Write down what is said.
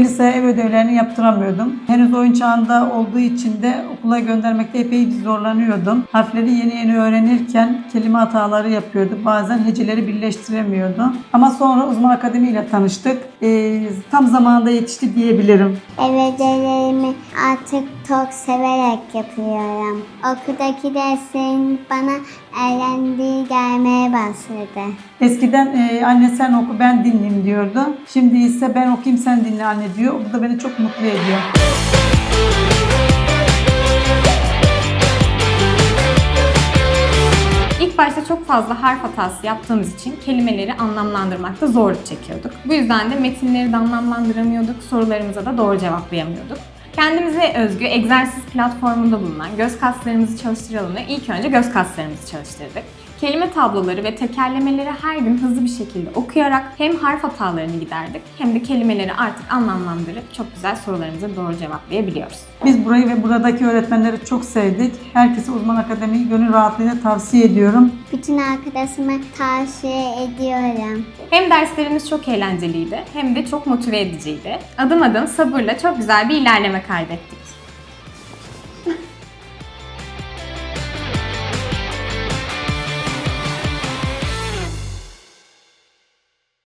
El sayı ev ödevlerini yaptıramıyordum. Henüz oyun çağında olduğu için de okula göndermekte epey bir zorlanıyordum. Harfleri yeni yeni öğrenirken kelime hataları yapıyordu. Bazen heceleri birleştiremiyordu. Ama sonra uzman akademi ile tanıştık. Ee, tam zamanında yetişti diyebilirim. Ev ödevlerimi artık çok severek yapıyorum. Okuldaki derslerin bana eğlendiği gelmeye başladı. Eskiden e, anne sen oku ben dinleyeyim diyordu. Şimdi ise ben okuyayım sen dinle anne diyor. Bu da beni çok mutlu ediyor. Başta çok fazla harf hatası yaptığımız için kelimeleri anlamlandırmakta zorluk çekiyorduk. Bu yüzden de metinleri de anlamlandıramıyorduk, sorularımıza da doğru cevaplayamıyorduk. Kendimize özgü egzersiz platformunda bulunan göz kaslarımızı çalıştıralım ve ilk önce göz kaslarımızı çalıştırdık. Kelime tabloları ve tekerlemeleri her gün hızlı bir şekilde okuyarak hem harf hatalarını giderdik hem de kelimeleri artık anlamlandırıp çok güzel sorularımıza doğru cevaplayabiliyoruz. Biz burayı ve buradaki öğretmenleri çok sevdik. Herkese uzman akademiyi gönül rahatlığıyla tavsiye ediyorum. Bütün arkadaşıma tavsiye ediyorum. Hem derslerimiz çok eğlenceliydi hem de çok motive ediciydi. Adım adım sabırla çok güzel bir ilerleme kaydettik.